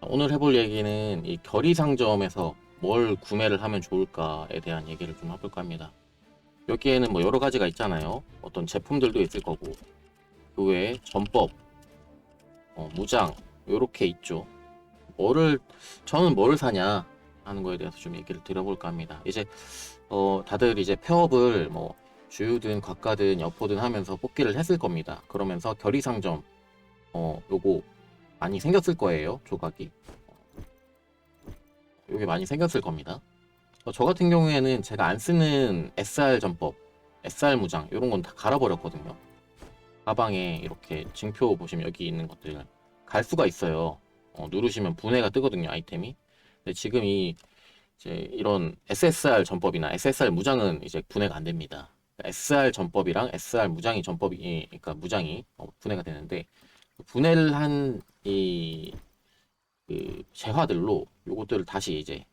오늘 해볼 얘기는 이 결의상점에서 뭘 구매를 하면 좋을까에 대한 얘기를 좀 해볼까 합니다. 여기에는 뭐 여러 가지가 있잖아요. 어떤 제품들도 있을 거고, 그 외에 전법, 어, 무장, 요렇게 있죠. 뭐를, 저는 뭐를 사냐 하는 거에 대해서 좀 얘기를 드려볼까 합니다. 이제, 어, 다들 이제 폐업을 뭐, 주유든 곽가든 여포든 하면서 뽑기를 했을 겁니다. 그러면서 결의상점, 어, 요거 많이 생겼을 거예요. 조각이. 요게 많이 생겼을 겁니다. 어, 저 같은 경우에는 제가 안 쓰는 SR 전법, SR 무장 이런 건 다 갈아버렸거든요. 가방에 이렇게 징표 보시면 여기 있는 것들 갈 수가 있어요. 어, 누르시면 분해가 뜨거든요 아이템이. 근데 지금 이 이제 이런 SSR 전법이나 SSR 무장은 이제 분해가 안 됩니다. SR 전법이랑 SR 무장이 전법이 그러니까 무장이 어, 분해가 되는데 분해를 한 이 그 재화들로 요것들을 다시 이제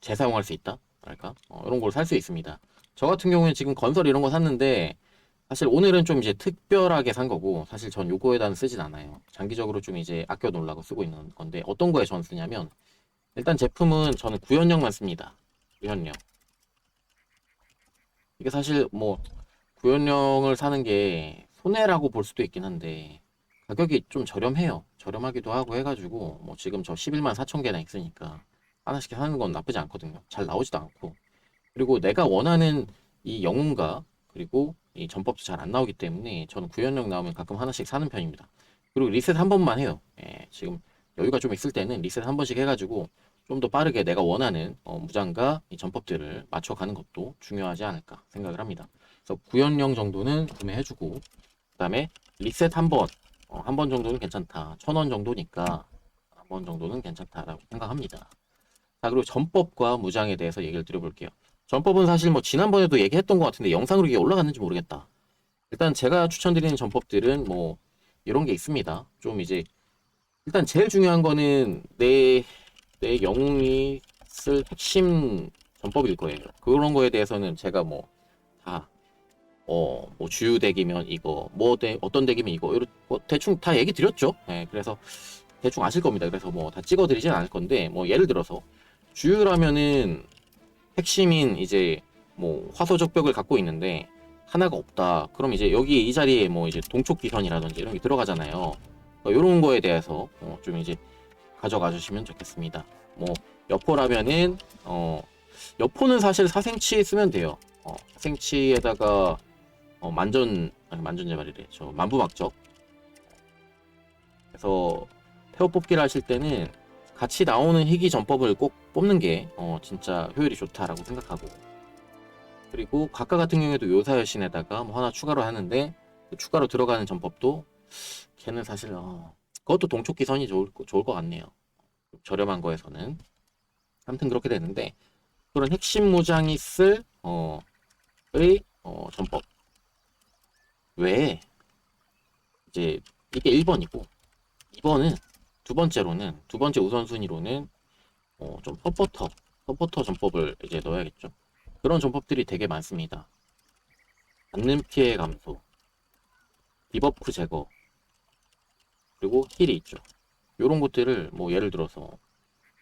재사용할 수 있다 할까 어, 이런 걸 살 수 있습니다. 저 같은 경우는 지금 건설 이런 거 샀는데 사실 오늘은 좀 이제 특별하게 산 거고 사실 전 요거에다는 쓰진 않아요. 장기적으로 좀 이제 아껴 놓으려고 쓰고 있는 건데 어떤 거에 전 쓰냐면 일단 제품은 저는 구현력만 씁니다. 구현력. 이게 사실 뭐 구현력을 사는 게 손해라고 볼 수도 있긴 한데 가격이 좀 저렴해요. 저렴하기도 하고 해가지고 뭐 지금 저 11만 4천 개나 있으니까 하나씩 사는 건 나쁘지 않거든요. 잘 나오지도 않고 그리고 내가 원하는 이 영웅과 그리고 이 전법도 잘 안 나오기 때문에 저는 구현력 나오면 가끔 하나씩 사는 편입니다. 그리고 리셋 한 번만 해요. 예, 지금 여유가 좀 있을 때는 리셋 한 번씩 해가지고 좀 더 빠르게 내가 원하는 어, 무장과 이 전법들을 맞춰가는 것도 중요하지 않을까 생각을 합니다. 그래서 구현령 정도는 구매해주고 그다음에 리셋 한 번, 어, 한 번 정도는 괜찮다. 천 원 정도니까 한 번 정도는 괜찮다라고 생각합니다. 자 그리고 전법과 무장에 대해서 얘기를 드려볼게요. 전법은 사실 뭐 지난번에도 얘기했던 것 같은데 영상으로 이게 올라갔는지 모르겠다. 일단 제가 추천드리는 전법들은 뭐 이런 게 있습니다. 좀 이제 일단 제일 중요한 거는 내, 내 영웅이 쓸 핵심 전법일 거예요. 그런 거에 대해서는 제가 뭐 다, 어, 뭐 주유 덱이면 이거, 뭐 덱, 어떤 덱이면 이거, 이런, 뭐 대충 다 얘기 드렸죠. 예, 그래서 대충 아실 겁니다. 그래서 뭐 다 찍어 드리진 않을 건데, 뭐 예를 들어서 주유라면은 핵심인 이제 뭐 화소적 벽을 갖고 있는데 하나가 없다. 그럼 이제 여기 이 자리에 뭐 이제 동촉 기선이라든지 이런 게 들어가잖아요. 이런 거에 대해서 어, 좀 이제 가져가 주시면 좋겠습니다. 뭐 여포라면은 어 여포는 사실 사생치 쓰면 돼요. 어, 사생치에다가 어, 만전 아니 만전 재발이래. 저 만부막적. 그래서 태워 뽑기를 하실 때는 같이 나오는 희귀 전법을 꼭 뽑는 게 어, 진짜 효율이 좋다라고 생각하고 그리고 각각 같은 경우에도 요사 여신에다가 뭐 하나 추가로 하는데 그 추가로 들어가는 전법도 걔는 사실 어, 그것도 동촉 기선이 좋을, 거- 좋을 것 같네요. 저렴한 거에서는 아무튼 그렇게 되는데 그런 핵심 무장이 쓸 어, 의 어, 전법 외에 이제 이게 1번이고 2번은 두 번째로는 두 번째 우선순위로는 어, 좀 서포터 서포터 전법을 이제 넣어야겠죠. 그런 전법들이 되게 많습니다. 받는 피해 감소, 디버프 제거, 그리고 힐이 있죠. 이런 것들을 뭐 예를 들어서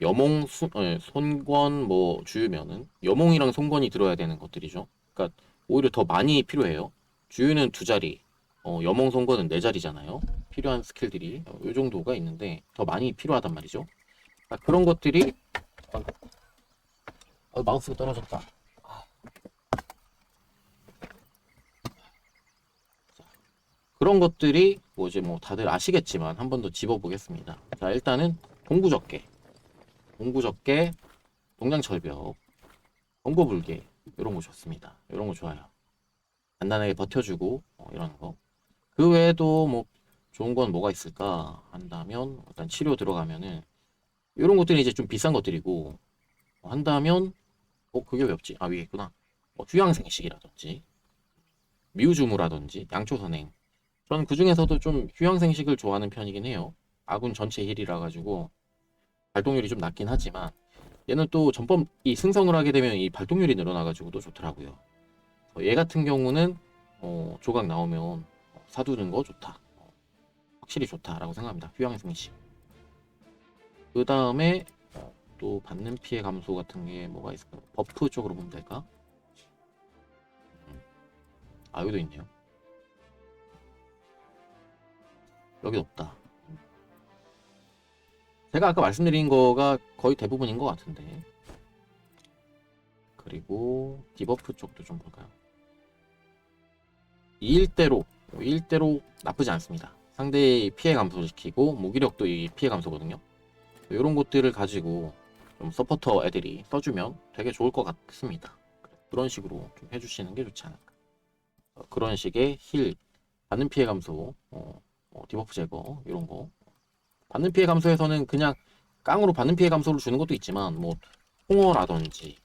여몽 수, 예, 손권 뭐 주유면은 여몽이랑 손권이 들어야 되는 것들이죠. 그러니까 오히려 더 많이 필요해요. 주유는 두 자리, 어, 여몽 손권은 네 자리잖아요. 필요한 스킬들이 어, 요 정도가 있는데 더 많이 필요하단 말이죠. 아, 그런 것들이 어, 마우스가 떨어졌다. 자, 그런 것들이 뭐 이제 뭐 다들 아시겠지만 한 번 더 집어보겠습니다. 자 일단은 공구적개, 공구적개, 동장철벽, 경고불개 이런 거 좋습니다. 이런 거 좋아요. 간단하게 버텨주고 어, 이런 거. 그 외에도 뭐 좋은 건 뭐가 있을까 한다면 일단 치료 들어가면은 이런 것들이 이제 좀 비싼 것들이고 어, 한다면 어 그게 왜 없지? 아 위에 있구나. 뭐 휴양생식이라든지 미우주무라든지 양초선행. 저는 그 중에서도 좀 휴양생식을 좋아하는 편이긴 해요. 아군 전체 힐이라 가지고 발동률이 좀 낮긴 하지만 얘는 또 전법 이 승성을 하게 되면 이 발동률이 늘어나 가지고 또 좋더라고요. 어, 얘 같은 경우는 어, 조각 나오면 어, 사두는 거 좋다. 어, 확실히 좋다라고 생각합니다. 휴양생식. 그 다음에 어, 또 받는 피해 감소 같은 게 뭐가 있을까? 버프 쪽으로 보면 될까? 음. 아 여기도 있네요. 여기 없다. 제가 아까 말씀드린 거가 거의 대부분인 것 같은데. 그리고 디버프 쪽도 좀 볼까요? 2일대로 1대로 나쁘지 않습니다. 상대의 피해 감소시키고 무기력도 이 피해 감소거든요. 이런 것들을 가지고 좀 서포터 애들이 써주면 되게 좋을 것 같습니다. 그런 식으로 좀 해주시는 게 좋지 않을까. 어, 그런 식의 힐, 받는 피해 감소, 어, 어, 디버프 제거 이런 거. 받는 피해 감소에서는 그냥 깡으로 받는 피해 감소를 주는 것도 있지만 뭐 홍어라든지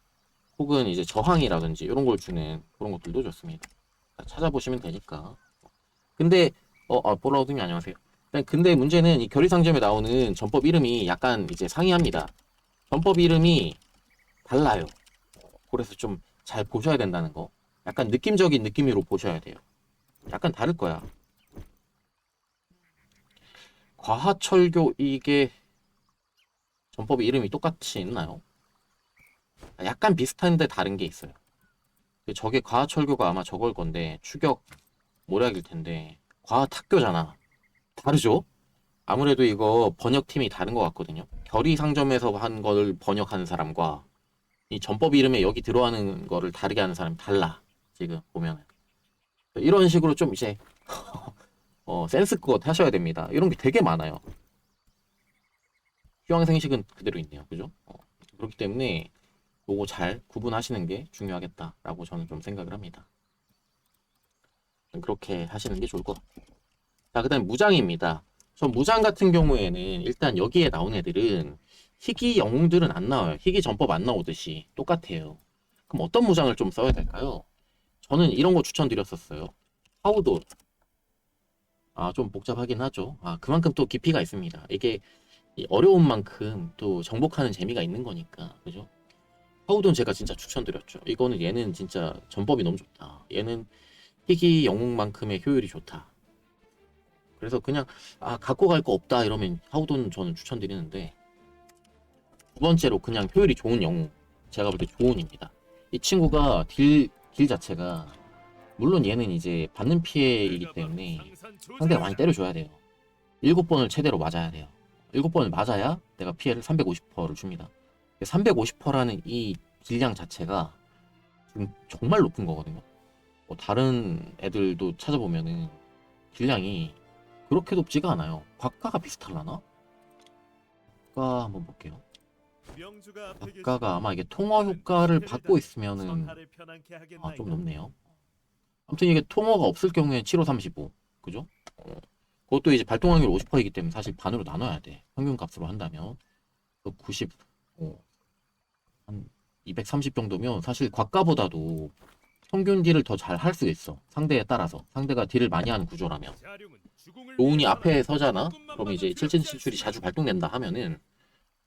혹은 이제 저항이라든지 이런 걸 주는 그런 것들도 좋습니다. 찾아보시면 되니까. 근데 어, 아, 볼라우드님 안녕하세요. 네, 근데 문제는 이 결의상점에 나오는 전법 이름이 약간 이제 상이합니다. 전법 이름이 달라요. 그래서 좀 잘 보셔야 된다는 거. 약간 느낌적인 느낌으로 보셔야 돼요. 약간 다를 거야. 과하철교 이게 전법 이름이 똑같이 있나요? 약간 비슷한데 다른 게 있어요. 저게 과하철교가 아마 저걸 건데 추격 모략일 텐데 과학학교잖아. 다르죠? 아무래도 이거 번역팀이 다른 것 같거든요. 결의 상점에서 한걸 번역하는 사람과 이 전법 이름에 여기 들어가는 거를 다르게 하는 사람이 달라. 지금 보면은. 이런 식으로 좀 이제 어, 센스껏 하셔야 됩니다. 이런 게 되게 많아요. 휴양생식은 그대로 있네요. 그죠? 어, 그렇기 때문에 요거 잘 구분하시는 게 중요하겠다라고 저는 좀 생각을 합니다. 그렇게 하시는 게 좋을 것 같아요. 자, 그 다음에 무장입니다. 전 무장 같은 경우에는 일단 여기에 나온 애들은 희귀 영웅들은 안 나와요. 희귀 전법 안 나오듯이 똑같아요. 그럼 어떤 무장을 좀 써야 될까요? 저는 이런 거 추천드렸었어요. 하우도. 아, 좀 복잡하긴 하죠. 아, 그만큼 또 깊이가 있습니다. 이게 이 어려운 만큼 또 정복하는 재미가 있는 거니까. 그죠? 하우돈 제가 진짜 추천드렸죠. 이거는 얘는 진짜 전법이 너무 좋다. 얘는 희귀 영웅만큼의 효율이 좋다. 그래서 그냥 아 갖고 갈 거 없다 이러면 하우돈 저는 추천드리는데 두 번째로 그냥 효율이 좋은 영웅 제가 볼 때 조은입니다. 이 친구가 딜, 딜 자체가 물론 얘는 이제 받는 피해이기 때문에 상대가 많이 때려줘야 돼요. 일곱 번을 최대로 맞아야 돼요. 일곱 번을 맞아야 내가 피해를 350%를 줍니다. 350%라는 이 딜량 자체가 지금 정말 높은 거거든요. 뭐 다른 애들도 찾아보면은 딜량이 그렇게 높지가 않아요. 곽가가 비슷할라나? 곽가 한번 볼게요. 곽가가 아마 이게 통화 효과를 받고 있으면은 아, 좀 높네요. 아무튼 이게 통화가 없을 경우에 7호 35 그죠? 어, 그것도 이제 발동 확률 50%이기 때문에 사실 반으로 나눠야 돼. 평균 값으로 한다면 90, 어, 한 230 정도면 사실 곽가보다도 평균 딜을 더 잘 할 수 있어. 상대에 따라서. 상대가 딜을 많이 하는 구조라면. 조은이 앞에 서잖아? 그러면 이제 7진 실출이 자주 발동된다 하면은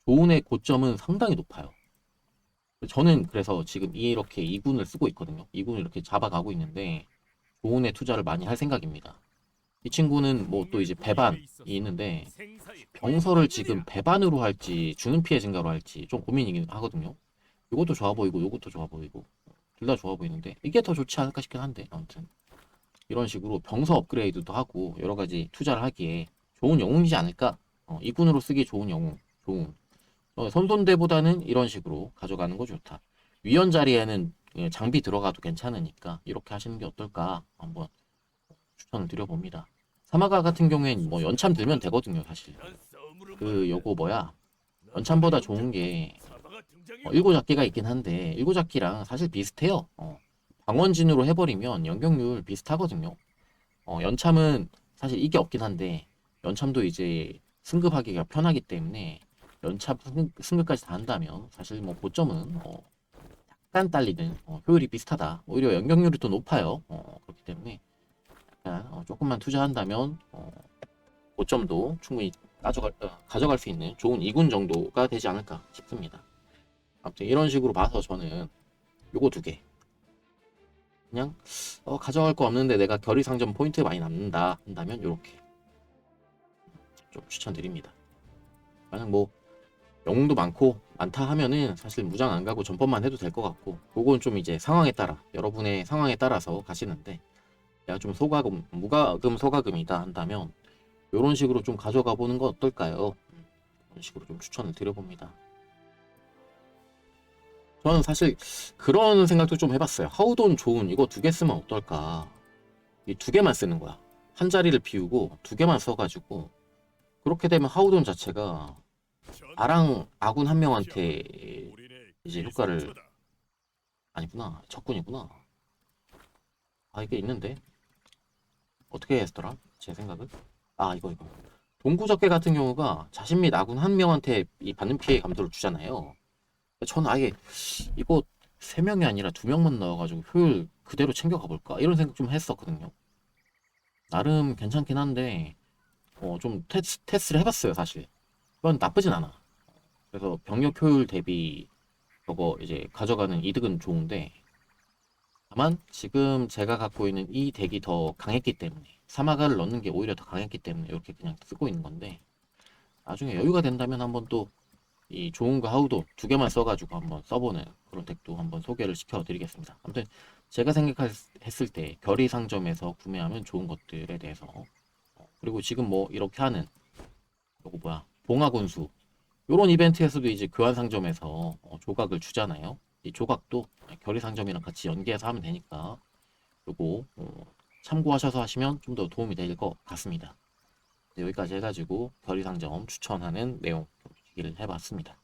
조은의 고점은 상당히 높아요. 저는 그래서 지금 이렇게 2군을 쓰고 있거든요. 2군을 이렇게 잡아가고 있는데 조은의 투자를 많이 할 생각입니다. 이 친구는 뭐 또 이제 배반이 있는데 병서를 지금 배반으로 할지 주는 피해 증가로 할지 좀 고민이긴 하거든요. 이것도 좋아 보이고 이것도 좋아 보이고. 둘 다 좋아 보이는데. 이게 더 좋지 않을까 싶긴 한데 아무튼. 이런 식으로 병서 업그레이드도 하고 여러 가지 투자를 하기에 좋은 영웅이지 않을까? 어, 이군으로 쓰기 좋은 영웅 좋은. 어, 선손대보다는 이런 식으로 가져가는 거 좋다. 위원 자리에는 예, 장비 들어가도 괜찮으니까 이렇게 하시는 게 어떨까? 한번 추천을 드려봅니다. 사마가 같은 경우엔 뭐 연참 들면 되거든요 사실. 그 요거 뭐야? 연참보다 좋은 게 어, 일고잡기가 있긴 한데 일고잡기랑 사실 비슷해요. 어, 방원진으로 해버리면 연격률 비슷하거든요. 어, 연참은 사실 이게 없긴 한데 연참도 이제 승급하기가 편하기 때문에 연참 승급, 까지 다 한다면 사실 뭐 고점은 어, 약간 딸리는 어, 효율이 비슷하다. 오히려 연격률이 더 높아요. 어, 그렇기 때문에 약간 어, 조금만 투자한다면 어, 고점도 충분히 가져갈, 어, 가져갈 수 있는 좋은 2군 정도가 되지 않을까 싶습니다. 아무튼 이런 식으로 봐서 저는 요거 두 개. 그냥 어, 가져갈 거 없는데 내가 결의상점 포인트 많이 남는다 한다면 요렇게 좀 추천드립니다. 만약 뭐 영웅도 많고 많다 하면은 사실 무장 안 가고 전법만 해도 될 것 같고 그건 좀 이제 상황에 따라 여러분의 상황에 따라서 가시는데 내가 좀 소가금 무가금 소가금이다 한다면 이런 식으로 좀 가져가 보는 거 어떨까요? 음, 이런 식으로 좀 추천을 드려봅니다. 저는 사실 그런 생각도 좀 해봤어요. 하우돈 좋은 이거 두 개 쓰면 어떨까? 이 두 개만 쓰는 거야. 한 자리를 비우고 두 개만 써가지고 그렇게 되면 하우돈 자체가 아랑 아군 한 명한테 이제 효과를 아니구나 적군이구나. 아 이게 있는데 어떻게 했더라? 제 생각은 아 이거 이거 동구적계 같은 경우가 자신 및 아군 한 명한테 이 받는 피해 감도를 주잖아요. 저는 아예 이거 세 명이 아니라 두 명만 넣어가지고 효율 그대로 챙겨가 볼까 이런 생각 좀 했었거든요. 나름 괜찮긴 한데 어, 좀 테스, 테스트를 해봤어요 사실. 이건 나쁘진 않아. 그래서 병력 효율 대비 저거 이제 가져가는 이득은 좋은데 다만 지금 제가 갖고 있는 이 덱이 더 강했기 때문에 사마가를 넣는 게 오히려 더 강했기 때문에 이렇게 그냥 쓰고 있는 건데 나중에 여유가 된다면 한번 또 이 좋은 거 하우도 두 개만 써가지고 한번 써보는 그런 덱도 한번 소개를 시켜드리겠습니다. 아무튼 제가 생각했을 때 결의 상점에서 구매하면 좋은 것들에 대해서 어, 그리고 지금 뭐 이렇게 하는 요거 뭐야 봉화군수 요런 이벤트에서도 이제 교환 상점에서 어, 조각을 주잖아요. 이 조각도 결의 상점이랑 같이 연계해서 하면 되니까 요거 어, 참고하셔서 하시면 좀 더 도움이 될 것 같습니다. 네, 여기까지 해가지고 결의 상점 추천하는 내용 좀 얘기를 해봤습니다.